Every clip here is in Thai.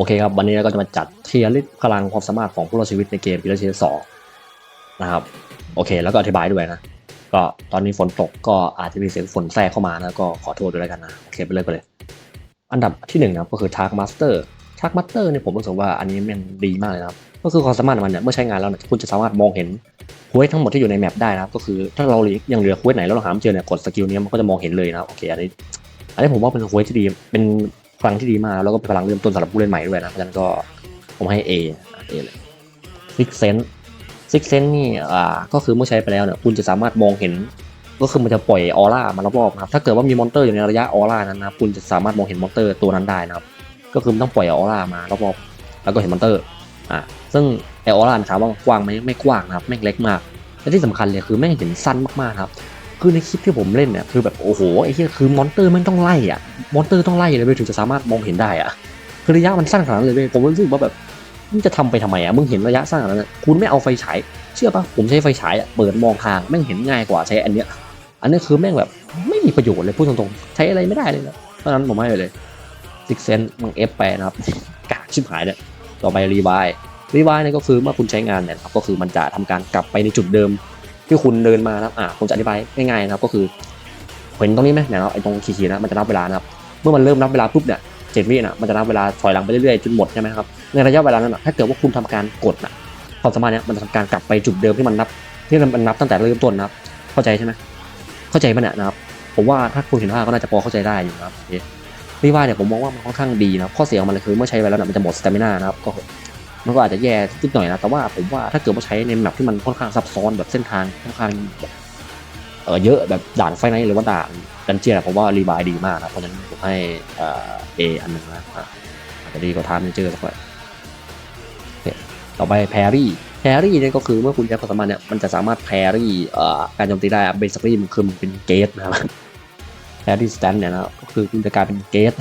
โอเคครับวันนี้เราก็จะมาจัดเทียร์ลิสพลังความสามารถของผู้รอดชีวิตในเกมพีรเชสองนะครับโอเค แล้วก็อธิบายด้วยนะ ก็ตอนนี้ฝนตกก็อาจจะมีเสียงฝนแทรกเข้ามานะก็ขอโทษด้วยแล้วกันนะโอเคไปเลยไปเลย อันดับที่หนึ่งนะก็คือทาร์กมาสเตอร์ทาร์กมาสเตอร์เนี่ยผมรู้สึกว่าอันนี้มันดีมากเลยนะครับก็คือความสามารถของมันเนี่ยเมื่อใช้งานแล้วเนี่ยคุณจะสามารถมองเห็นเควสทั้งหมดที่อยู่ในแมปได้นะครับก็คือถ้าเรายังเหลือเควสไหนแล้วเราหาไม่เจอเนี่ยกดสกิลนี้มันก็จะมองเห็นเลยนะโอเคอันนี้อันนี้ผมว่าเป็นควสที่ดีเป็น พลังที่ดีมากแล้วก็เป็นพลังเริ่มต้นสำหรับผู้เล่นใหม่ด้วยนะเพราะฉะนั้นก็ผมให้ A A เลยซิกเซนซิกเซนนี่อ่าก็คือเมื่อใช้ไปแล้วเนี่ยคุณจะสามารถมองเห็น ก็คือมันจะปล่อยออร่ามารอบๆนะครับถ้าเกิดว่ามีมอนเตอร์อยู่ในระยะออร่านั้นนะคุณจะสามารถมองเห็นมอนเตอร์ตัวนั้นได้นะครับก็คือมันต้องปล่อยออร่ามารอบๆแล้วก็เห็นมอนเตอร์อ่าซึ่งไอออร่าถามว่ากว้างไหมไม่กว้างนะครับแม่งเล็กมากและที่สำคัญเลยคือแม่งเห็นสั้นมากๆครับ คือในคลิปที่ผมเล่นเนี่ยคือแบบโอ้โหไอ้ที่คือมอนเตอร์มันต้องไล่อะมอนเตอร์ต้องไล่เลยเว้ยถึงจะสามารถมองเห็นได้อะคือระยะมันสั้นขนาดนั้นเลยเว้ยผมรู้สึกว่าแบบมึงจะทำไปทำไมอะมึงเห็นระยะสั้นขนาดนั้นอะคุณไม่เอาไฟฉายเชื่อปะผมใช้ไฟฉายอะเปิดมองทางแม่งเห็นง่ายกว่าใช้อันเนี้ยอันนี้คือแม่งแบบไม่มีประโยชน์เลยพูดตรงๆใช้อะไรไม่ได้เลยนะเพราะนั้นผมให้ไปเลยซิกเซนมึงเอฟไปนะครับกากชิบหายเนี่ยต่อไปรีบายรีบายเนี่ยก็คือเมื่อคุณใช้งานเนี่ยครับก็คือมันจะทำการกลับไปในจุดเดิม ที่คุณเดินมานะครับอ่าผมจะอธิบายง่ายๆนะครับก็คือเห็นตรงนี้ไหมเนี่ยนะครับไอ้ตรงขีดๆนะมันจะนับเวลานะครับเมื่อมันเริ่มนับเวลาปุ๊บเนี่ยเจ็ดวินะมันจะนับเวลาถอยหลังไปเรื่อยๆจนหมดใช่ไหมครับในระยะเวลานั้นนะถ้าเกิดว่าคุณทำการกดนะความสามารถเนี้ยมันจะทำการกลับไปจุดเดิมที่มันนับที่มันนับตั้งแต่เริ่มต้นนะครับ เข้าใจใช่ไหมเข้าใจมันเนี่ยนะครับ ผมว่าถ้าคุณเห็นภาพก็น่าจะพอเข้าใจได้อยู่นะครับโอเครีว่าเนี่ยผมมองว่ามันค่อนข้างดีนะข้อเสียของมันเลยคือเมื่อใช้ไปแล้วเนี่ยมันจะหมดสเตมินานะครับก็ มันก็อาจจะแย่นิดหน่อยนะ แต่ว่าผมว่าถ้าเกิดว่าใช้ในแมปที่มันค่อนข้างซับซ้อนแบบเส้นทางค่อนข้างเออเยอะแบบด่านไฟไนท์หรือว่าด่านดันเจียนผมว่ารีบายดีมากนะเพราะฉะนั้นผมให้เออเออันหนึ่งนะอาจจะดีกว่าทามเจอร์สักหน่อยโอเคต่อไปแพรรี่แพรรี่เนี่ยก็คือเมื่อคุณใช้ความสามารถเนี่ยมันจะสามารถแพรรี่การโจมตีได้เบสซี่มันคือมันเป็นเกตนะครับแพรรี่สแตนเนี่ยนะก็คือคุณจะกลายเป็นเกต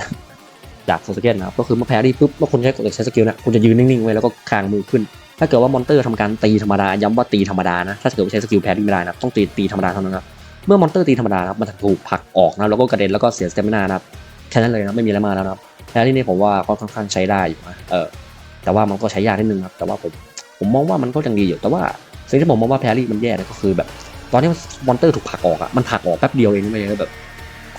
จากโซสเกตนะครับก็คือเมื่อแพรรี่ปุ๊บเมื่อคุณใช้กดใช้สกิลเนี่ยคุณจะยืนนิ่งๆไว้แล้วก็คางมือขึ้น ถ้าเกิดว่ามอนเตอร์ทำการตีธรรมดาย้ำว่าตีธรรมดานะถ้าเกิดว่าใช้สกิลแพรรี่ไม่ได้นะต้องตีตีธรรมดาเท่านั้นนะเมื่อมอนเตอร์ตีธรรมดานะมันถูกผลักออกนะแล้วก็กระเด็นแล้วก็เสียสเตมินานะครับแค่นั้นเลยนะไม่มีอะไรมาแล้วนะครับแพรรี่นี่ผมว่าก็ค่อนข้างใช้ได้อยู่นะเออแต่ว่ามันก็ใช้ยากนิดนึงครับแต่ว่าผมผมมองว่ามันก็ยังดีอยู่แต่ว่าสิ่งที่ผมมองว่าแพรรี่มันแย่เลยก็คือแบบ ตอนที่มอนเตอร์ถูกผลักออกอะมันผลักออกแป๊บเดียวเองไม่ใช่แบบ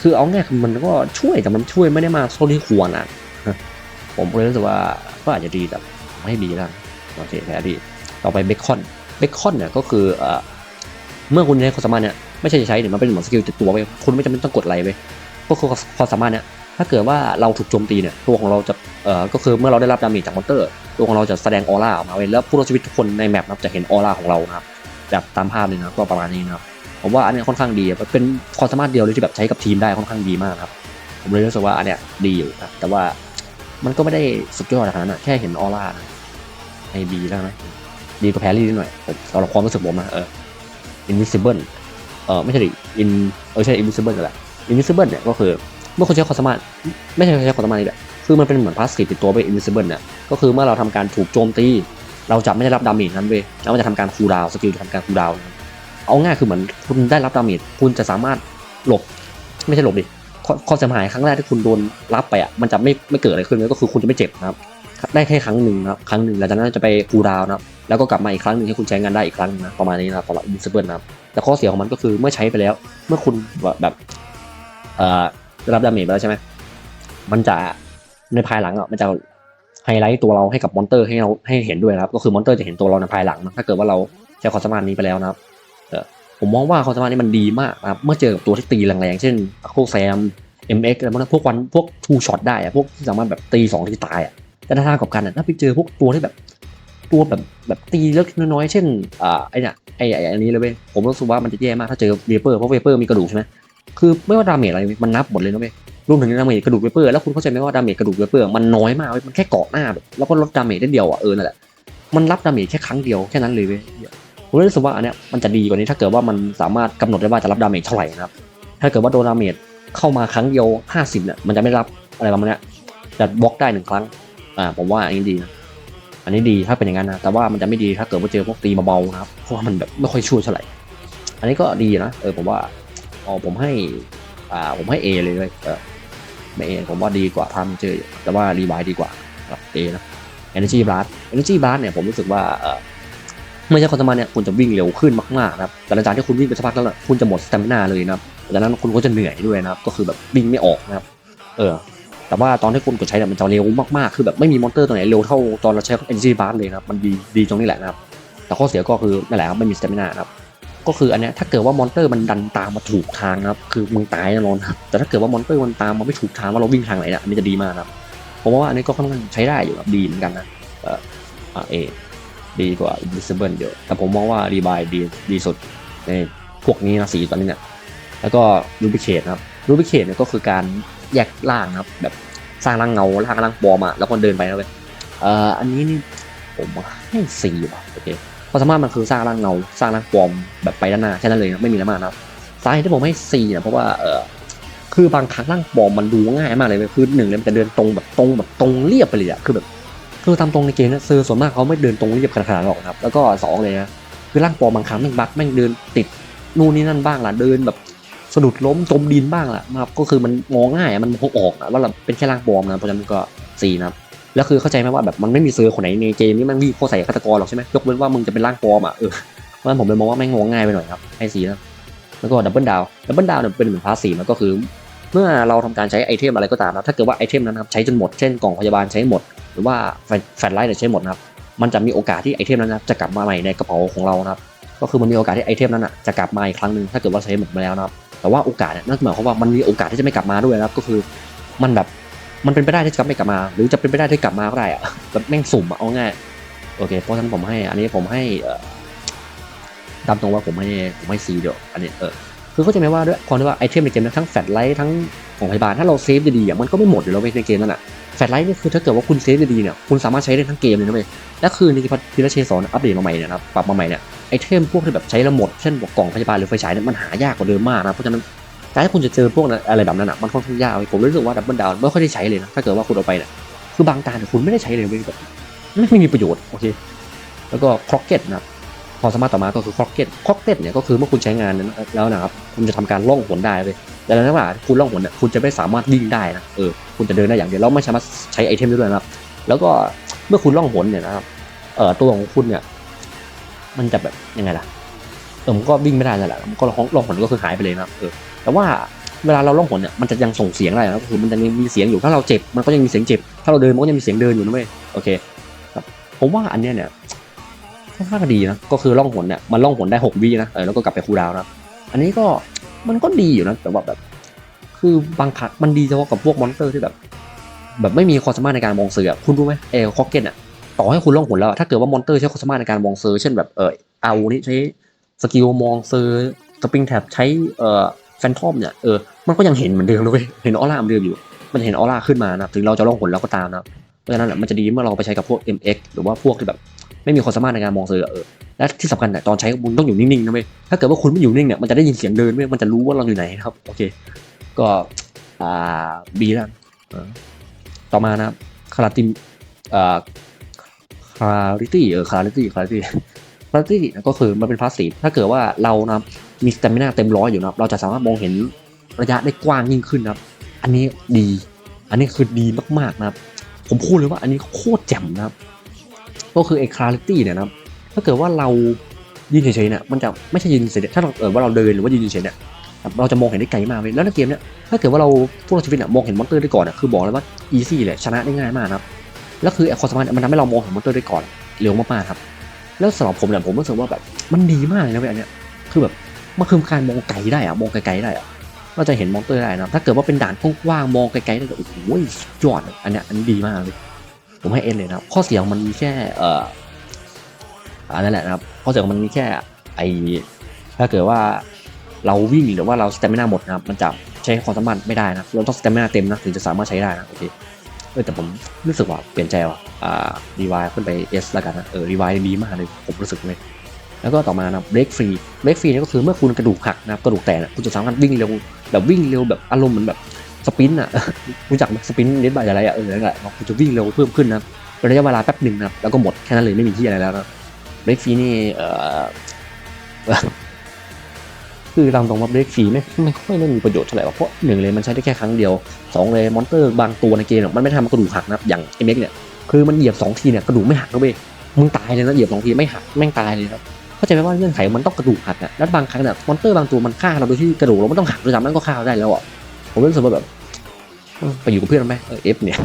คือเอาง่ายมันก็ช่วยแต่มันช่วยไม่ได้มากเท่าที่ควรอะผมเลยรู้สึกว่าก็อาจจะดีแต่ผมให้บีแล้วโอเคแพ้ดีต่อไปเบคอนเบคอนเนี่ยก็คือเมื่อคุณใช้ความสามารถเนี่ยไม่ใช่จะใช้เนี่ยมันเป็นเหมือนสกิลติดตัวไปคุณไม่จำเป็นต้องกดอะไรไปก็คือความสามารถเนี่ยถ้าเกิดว่าเราถูกโจมตีเนี่ยตัวของเราจะเอ่อก็คือเมื่อเราได้รับดาเมจจากมอนเตอร์ ตัวของเราจะแสดงออร่าออกมาเว้ยแล้วผู้รอดชีวิตทุกคนในแมปนะครับจะเห็นออร่าของเรานะครับแบบตามภาพเลยนะก็ประมาณนี้นะครับ ผมว่าอันเนี้ยค่อนข้างดีเป็นความสามารถเดียวเลยที่แบบใช้กับทีมได้ค่อนข้างดีมากครับ ผมเลยรู้สึกว่าอันเนี้ยดีอยู่นะแต่ว่ามันก็ไม่ได้สุดยอดขนาดนั้นนะแค่เห็นออร่านะไอบีแล้วนะดีกว่าแพรรี่นิดหน่อยผมสำหรับความรู้สึกผมนะเออ invisible เออไม่ใช่ดิ in เออใช่ invisible นั่นแหละ invisible เนี่ยก็คือเมื่อคุณใช้ความสามารถไม่ใช่ใช้ความสามารถนี่แหละคือมันเป็นเหมือนพาสซีฟติดตัวไป invisible เนี่ยก็คือเมื่อเราทำการถูกโจมตี เราจะไม่ได้รับดาเมจนั้นเว้ยแล้วมันจะทำการคูลดาวสกิลจะทำการคูลดาวน์ เอาง่ายคือเหมือนคุณได้รับดาเมจคุณจะสามารถหลบ ไม่ใช่หลบดิข้อเสียหายครั้งแรกที่คุณโดนรับไปอะมันจะไม่ไม่เกิดอะไรขึ้นเลยก็คือคุณจะไม่เจ็บนะครับ ได้แค่ครั้งหนึ่งนะครับครั้งหนึ่งหลังจากนั้นจะไปคูดาวนะครับแล้วก็กลับมาอีกครั้งหนึ่งให้คุณใช้งานได้อีกครั้งนะประมาณนี้นะสำหรับ Invisible นะครับแต่ข้อเสียของมันก็คือเมื่อใช้ไปแล้ว เมื่อคุณแบบเอ่อรับดาเมจไปแล้วใช่ไหมมันจะในภายหลังอะมันจะไฮไลท์ตัวเราให้กับมอนเตอร์ให้เราให้เห็นด้วยนะครับ ก็คือมอนเตอร์จะเห็นตัวเราในภายหลังนะถ้าเกิดว่าเราใช้ความสามารถนี้ไปแล้วนะครับ ผมมองว่าความสามารถนี้มันดีมากนะครับเมื่อเจอกับตัวที่ตีแรงๆ เช่นโคแซม MX อะไรพวกนั้นพวกวันพวกทูช็อตได้อะพวกที่สามารถแบบตีสองที่ตายอะแต่ถ้าทางกับกันอะถ้าไปเจอพวกตัวที่แบบตัวแบบแบบตีเล็กน้อยๆ เช่นอ่าไอเนี่ยไอไออันนี้เลยเว้ยผมรู้สึกว่ามันจะแย่มากถ้าเจอเวเปอร์เพราะเวเปอร์มีกระดูกใช่ไหมคือไม่ว่าดาเมจอะไรมันนับหมดเลยนะเว้ยรวมถึงดาเมจกระดูกเวเปอร์แล้วคุณเข้าใจไหมว่าดาเมจกระดูกเวเปอร์มันน้อยมากเว้ยมันแค่เกาะหน้าแบบแล้วก็ลดดาเมจได้เดียวอะเออนั่นแหละมันรับดาเมจแค่ครั้งเดียวแค่นั้นเลยเว้ย ผมรู้สึกว่าอันเนี้ยมันจะดีกว่านี้ถ้าเกิดว่ามันสามารถกำหนดได้ว่าจะรับดาเมจเท่าไหร่นะครับ ถ้าเกิดว่าโดนดาเมจเข้ามาครั้งเดียวห้าสิบเนี่ยมันจะไม่รับอะไรประมาณนี้จะบล็อกได้หนึ่งครั้งอ่าผมว่าอันนี้ดีนะอันนี้ดีถ้าเป็นอย่างนั้นนะแต่ว่ามันจะไม่ดีถ้าเกิดว่าเจอพวกตีเบาๆนะครับเพราะว่ามันแบบไม่ค่อยช่วยเท่าไหร่อันนี้ก็ดีนะเออผมว่าอ๋อผมให้อ่าผมให้ A เลยเลยเออไม่ A ผมว่าดีกว่าทำเจอแต่ว่ารีไวดีกว่าครับเอนะ Energy Blast Energy Blast เนี่ยผมรู้สึกว่าเออ ไม่ใช่ความสามารถเนี่ยคุณจะวิ่งเร็วขึ้นมากๆนะครับแต่หลังจากที่คุณวิ่งไปสักพักแล้วน่ะคุณจะหมดสเตมินาเลยนะครับดังนั้นคุณก็จะเหนื่อยด้วยนะครับก็คือแบบวิ่งไม่ออกนะครับเออแต่ว่าตอนที่คุณกดใช้เนี่ยมันจะเร็วมากๆ คือแบบไม่มีมอนเตอร์ตัวไหนเร็วเท่าตอนเราใช้ Energy Blast เลยนะครับมันดีดีตรงนี้แหละนะครับแต่ข้อเสียก็คือนั่นแหละครับไม่มีสเตมินาครับก็คืออันเนี้ยถ้าเกิดว่ามอนเตอร์มันดันตามมาถูกทางนะครับคือมึงตายแน่นอนครับแต่ถ้าเกิดว่ามอนเตอร์มันตามมาไม่ถูกทางว่าเราวิ่งทางไหนเนี่ยอันนี้จะดีมากครับผมว่าอันนี้ก็ค่อนข้างใช้ได้อยู่ครับดีเหมือนกันนะเออเอ ดีกว่า Invisible เยอะ แต่ผมมองว่า Revive ดีดีสุดในพวกนี้นะสีตอนนี้เนี่ย แล้วก็ Duplicate นะครับ Duplicate เนี่ยก็คือการแยกร่างครับ แบบสร้างร่างเงาร่างร่างปลอมอะแล้วก็เดินไปนะเว้ยเอ่ออันนี้นี่ผมให้สี่ว่ะโอเคเพราะสามารถมันคือสร้างร่างเงาสร้างร่างปลอมแบบไปด้านหน้าแค่นั้นเลยนะไม่มีอะไรมากนะครับสาเหตุที่ผมให้สี่เนี่ยเพราะว่าเออคือบางครั้งร่างปลอมมันดูง่ายมากเลยเว้ยคือหนึ่งเลยมันจะเดินตรงแบบตรงแบบตรงเรียบไปเลยอะคือแบบ คือตามตรงในเกมนี่ยเซอร์ส่วนมากเขาไม่เดินตรงเรียบขนาดนั้นหรอกนะครับ แล้วก็สองเลยนะคือร่างปลอมบางครั้งแม่งบักแม่งเดินติดนู่นนี่นั่นบ้างล่ะเดินแบบสะดุดล้มจมดินบ้างล่ะนะครับก็คือมันมองง่ายมันมองออกอะว่าเราเป็นแค่ร่างปลอมนะเพราะฉะนั้นก็สี่นะครับแล้วคือเข้าใจไหมว่าแบบมันไม่มีเซอร์คนไหนในเกมนี้มันวิ่งเข้าใส่ฆาตกรหรอกใช่ไหมยกเว้นว่ามึงจะเป็นร่างปลอมอะเออเพราะฉะนั้นผมเลยมองว่าแม่งงงง่ายไปหน่อยครับให้สี่นะแล้วก็ดับเบิลดาวดับเบิลดาวเนี่ยเป็นเหมือนพาสซีฟมันก็คือ เมื่อเราทำการใช้ไอเทมอะไรก็ตามนะถ้าเกิดว่าไอเทมนั้นครับใช้จนหมดเช่นกล่องพยาบาลใช้หมด รือว่าแฟลชไลท์เนี่ยใช้หมดนะครับ มันจะมีโอกาสที่ไอเทมนั้นนะจะกลับมาใหม่ในกระเป๋าของเรานะครับ ก็คือมันมีโอกาสที่ไอเทมนั้นอะจะกลับมาอีกครั้งหนึ่งถ้าเกิดว่าใช้หมดไปแล้วนะครับ แต่ว่าโอกาสเนี่ยนั่นหมายความว่ามันมีโอกาสที่จะไม่กลับมาด้วยนะครับ ก็คือมันแบบมันเป็นไปได้ที่จะไม่กลับมา หรือจะเป็นไปได้ที่กลับมาก็ได้อะแบบแม่งสุ่มอะเอาง่ายโอเคเพราะฉะนั้นผมให้ อันนี้ผมให้ตามตรงว่าผมให้ผมให้ซีเดียวอันนี้เออคือเข้าใจไหมว่าด้วยความที่ว่าไอเทมในเกมนั้นทั้งแฟลชไลท์ทั้ง ของพยาบาลถ้าเราเซฟดีๆมันก็ไม่หมดอยู่แล้วเว้ยในเกมนั้นอะแฟลชไลท์นี่คือถ้าเกิดว่าคุณเซฟดีๆเนี่ยคุณสามารถใช้ได้ทั้งเกมเลยนะเว้ยและคือในทีละเชสอนอัปเดตมาใหม่นะครับปรับมาใหม่เนี่ยไอเทมพวกที่แบบใช้แล้วหมดเช่นพวกกล่องพยาบาลหรือไฟฉายเนี่ยมันหายากกว่าเดิมมากนะเพราะฉะนั้นการที่คุณจะเจอพวกนั้นอะไรแบบนั้นอะมันค่อนข้างยากเว้ยผมรู้สึกว่าดับเบิลดาวไม่ค่อยได้ใช้เลยนะถ้าเกิดว่าคุณเอาไปเนี่ยคือบางการเนี่ยคุณไม่ได้ใช้เลยเว้ยแบบไม่มีประโยชน์โอเคแล้วก็คล็อกเก็ตนะ ครับความสามารถต่อมาก็คือค็อกเก็ตค็อกเก็ตเนี่ยก็คือเมื่อคุณใช้งานนั้นแล้วนะครับคุณจะทำการล่องหนได้เลยแต่ในระหว่างที่คุณล่องหนเนี่ยคุณจะไม่สามารถวิ่งได้นะเออคุณจะเดินได้อย่างเดียวแล้วไม่สามารถใช้ไอเทมได้ด้วยนะครับ แล้วก็เมื่อคุณล่องหนเนี่ยนะครับเอ่อตัวของคุณเนี่ยมันจะแบบยังไงล่ะเออมันก็วิ่งไม่ได้แล้วแหละมันก็ล่องหนก็คือหายไปเลยนะครับเออแต่ว่าเวลาเราล่องหนเนี่ยมันจะยังส่งเสียงได้นะก็คือมันจะยังมีเสียงอยู่ถ้าเราเจ็บมันก็ยังมีเสียงเจ็บ ถ้าเราเดินมันก็ยังมีเสียงเดินอยู่นะเว้ยโอเคครับผมว่าอันเนี้ยเนี่ย ค่อนข้างดีนะ ก็คือล่องหนเนี่ยมันล่องหนได้หกวินะเออแล้วก็กลับไปคูลดาวน์นะ อันนี้ก็มันก็ดีอยู่นะแต่ว่าแบบ คือบางครั้งมันดีเฉพาะกับพวกมอนสเตอร์ที่แบบ แบบไม่มีความสามารถในการมองเสือคุณรู้ไหมเอลคอกเก็ตอะต่อให้คุณล่องหนแล้วถ้าเกิดว่ามอนสเตอร์ใช้ความสามารถในการมองเซอร์เช่นแบบเออเอานี่ใช้สกิลมองเซอร์สปริงแท็บใช้เอ่อแฟนทอมเนี่ยเออมันก็ยังเห็นเหมือนเดิมเลยเว้ยเห็นออร่าเหมือนเดิมอยู่ มันเห็นออร่าขึ้นมานะถึงเราจะล่องหนแล้วก็ตามนะเพราะฉะนั้นแหละมันจะดีเมื่อเราไปใช้กับพวก MX หรือว่าพวกที่แบบ ไม่มีความสามารถในการมองเซอร์อเออและที่สำคัญเนี่ยตอนใช้คุณต้องอยู่นิ่งๆนะเว้ยถ้าเกิดว่าคุณไม่อยู่นิ่งเนี่ยมันจะได้ยินเสียงเดินเว้ยมันจะรู้ว่าเราอยู่ไหนนะครับโอเคก็อ่าบีแล้วต่อมานะครับคาราติมอ่าคาริตี้เออคาริตี้คาริตี้คาริตี้ก็คือมันเป็นพาสซีฟถ้าเกิดว่าเรานะครัมีสเตมินาเต็มร้อยอยู่นะเราจะสามารถมองเห็นระยะได้กว้างยิ่งขึ้นนะครับ อันนี้ดี อันนี้คือดีมากๆนะครับ ผมพูดเลยว่าอันนี้โคตรแจ่มนะครับ ก็คือไอ้คาริตี้เนี่ยนะครับถ้าเกิดว่าเรายืนเฉยๆเนี่ยมันจะไม่ใช่ยืนเฉยถ้าเราเออว่าเราเดินหรือว่ายืนเฉยเนี่ยเราจะมองเห็นได้ไกลมากเลยแล้วในเกมเนี่ยถ้าเกิดว่าเราพวกเราชีวิตเนี่ยมองเห็นมอนเตอร์ได้ก่อนอะคือบอกเลยว่าอีซี่เลยชนะได้ง่ายมากครับแล้วคือไอ้ความสามารถเนี่ยมันทำให้เรามองเห็นมอนเตอร์ได้ก่อนเร็วมากๆครับ แล้วสำหรับผมเนี่ยผมรู้สึกว่าแบบมันดีมากเลยนะเว้ยอันเนี้ยคือแบบมันคือการมองไกลได้อะมองไกลๆได้อะเราจะเห็นมอนเตอร์ได้นะถ้าเกิดว่าเป็นด่านกว้างๆมองไกลๆได้ก็โอ้โหยอดอันเนี้ยอันดีมากเลย ผมให้เอ็นเลยนะครับ ข้อเสียของมันมีแค่เอ่ออันนั้นแหละนะครับ ข้อเสียของมันมีแค่ไอถ้าเกิดว่าเราวิ่งหรือว่าเราสเตมินาหมดนะครับ มันจะใช้ความสามารถไม่ได้นะเราต้องสเตมินาเต็มนะถึงจะสามารถใช้ได้นะโอเคเออแต่ผมรู้สึกว่าเปลี่ยนใจว่ะอ่ารีวายขึ้นไป S แล้วกันนะเออรีวายดีมากเลยผมรู้สึกเลยแล้วก็ต่อมานะเบรกฟรีเบรกฟรีนี่ก็คือเมื่อคุณกระดูกหักนะครับกระดูกแตกนะคุณจะสามารถวิ่งเร็วแบบวิ่งเร็วแบบอารมณ์เหมือนแบบ สปินอะรู้จักสปินเน็ตบายอะไรอะเออนั่นแหละคุณจะวิ่งเร็วเพิ่มขึ้นนะเป็นระยะเวลาแป๊บหนึ่งนะแล้วก็หมดแค่นั้นเลยไม่มีที่อะไรแล้วนะเบรกฟรีนี่เออคือตามตรงว่าเบรกฟรีไม่ไม่ค่อยได้มีประโยชน์เท่าไหร่เพราะหนึ่งเลยมันใช้ได้แค่ครั้งเดียวสองเลยมอนเตอร์บางตัวในเกมมันไม่ทำกระดูกหักนะอย่างเอ็มเอ็กเนี่ยคือมันเหยียบสองทีเนี่ยกระดูกไม่หักนะเว้ยมึงตายเลยนะเหยียบสองทีไม่หักแม่งตายเลยครับเข้าใจไหมว่าเงื่อนไขมันต้องกระดูกหักอะแล้วบางครั้งเนี่ยมอนเตอร์บางตัวมันฆ่าเราโดยที่กระดูกเราไม่ต้องหักด้วยซ้ำนั่นก็ฆ่าเราได้แล้วอะ ผมรู้สึกว่าแบบไปอยู่กับเพื่อนไหมเอฟเนี่ย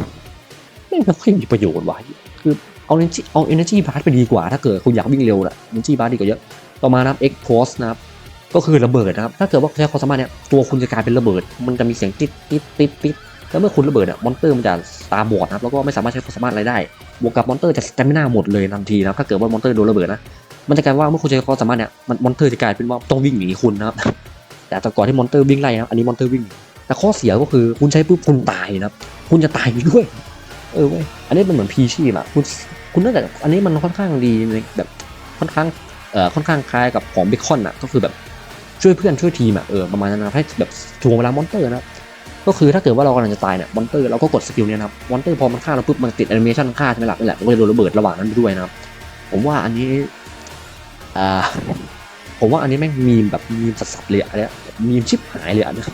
ไม่ค่อยมีประโยชน์วะคือเอาเอเนจีเอาเอเนจีบาร์ไปดีกว่า ถ้าเกิดคุณอยากวิ่งเร็วนะเอเนจีบาร์ดีกว่าเยอะ ต่อมานะครับ X Post นะครับก็คือระเบิดนะครับ ถ้าเกิดว่าใช้ความสามารถเนี่ยตัวคุณจะกลายเป็นระเบิด มันจะมีเสียงติดติดติดติดแล้วเมื่อคุณระเบิดอะมอนเตอร์มันจะตาบอดนะครับแล้วก็ไม่สามารถใช้ความสามารถอะไรได้บวกกับมอนเตอร์จะสเตมิน่าหมดเลยทันทีนะครับถ้าเกิดว่ามอนเตอร์โดนระเบิดนะมันจะกลายว่าเมื่อคุณใช้ความสามารถเนี่ยมันมอนเตอร์จะกลายเป็นว่าต้องวิ่งหนีคุณนะครับแต่แต่ก่อนที่มอนเตอร์วิ่งไล่นะอันนี้มอนเตอร์วิ่ง แต่ข้อเสียก็คือคุณใช้ปุ๊บคุณตายนะคุณจะตายไปด้วย เออเว้ยอันนี้มันเหมือนพีชีพอะคุณคุณน่าจะอันนี้มันค่อนข้างดีในแบบค่อนข้างเอ่อค่อนข้างคล้ายกับของเบคอนอะก็คือแบบช่วยเพื่อนช่วยทีมอะเออประมาณนั้นนะให้แบบถ่วงเวลามอนเตอร์นะก็คือถ้าเกิดว่าเรากำลังจะตายเนี่ยมอนเตอร์เราก็กดสกิลเนี่ยนะครับมอนเตอร์พอมันฆ่าเราปุ๊บมันติดแอนิเมชันฆ่าใช่ไหมล่ะนั่นแหละมันก็จะโดนระเบิดระหว่างนั้นด้วยนะครับผมว่าอันนี้อ่าผมว่าอันนี้แม่งมีแบบมีสัสๆเลยอะเนี้ยมีชิบหายเลยอะนเนี้ยเ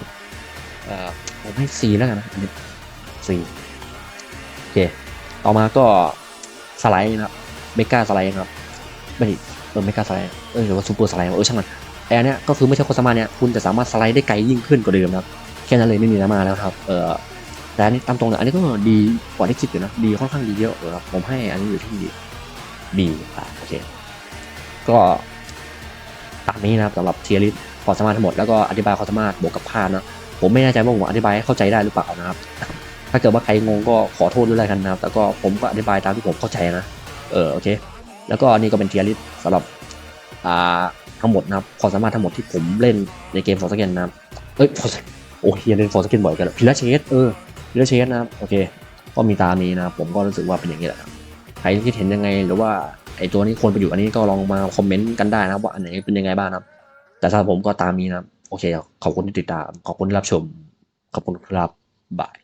อ่อผมให้ซีแล้วกันนะอันนี้ซีโอเค ต่อมาก็สไลด์นะครับเมกาสไลด์นะครับไม่เออเมกาสไลด์เออหรือว่าซูเปอร์สไลด์เออช่างมันแอันเนี้ยก็คือไม่ใช่โฆษณาเนี่ยคุณจะสามารถสไลด์ได้ไกลยิ่งขึ้นกว่าเดิมนะครับแค่นั้นเลยไม่มีอะไรมาแล้วครับเออแต่อันนี้ตามตรงเนี่ยอันนี้ก็ดีกว่าที่คิดอยู่นะดีค่อนข้างดีเยอะเออครับผมให้อันนี้อยู่ที่ดีอะโอเคก็ตามนี้นะครับสำหรับเทียริสความสามารถทั้งหมดแล้วก็อธิบายความสามารถบวกกับภาพนะ ผมไม่แน่ใจว่าผมอธิบายให้เข้าใจได้หรือเปล่านะครับ ถ้าเกิดว่าใครงงก็ขอโทษด้วยแล้วกันนะครับ แต่ก็ผมก็อธิบายตามที่ผมเข้าใจนะ เออโอเค แล้วก็อันนี้ก็เป็นเทียริสสำหรับอ่าทั้งหมดนะครับความสามารถทั้งหมดที่ผมเล่นในเกมฟอร์สเกนนะครับเอ้ยโอ้เฮียเล่นฟอร์สเกนบ่อยกันพิลาเชสเออพิลาเชสนะครับโอเค ก็มีตามนี้นะครับผมก็รู้สึกว่าเป็นอย่างนี้แหละครับใครที่เห็นยังไงหรือว่าไอตัวนี้ควรไปอยู่อันนี้ก็ลองมาคอมเมนต์กันได้นะครับว่าอันไหนเป็นยังไงบ้างนะครับ แต่สำหรับผมก็ตามนี้นะครับ โอเคขอบคุณที่ติดตาม ขอบคุณที่รับชม ขอบคุณครับบาย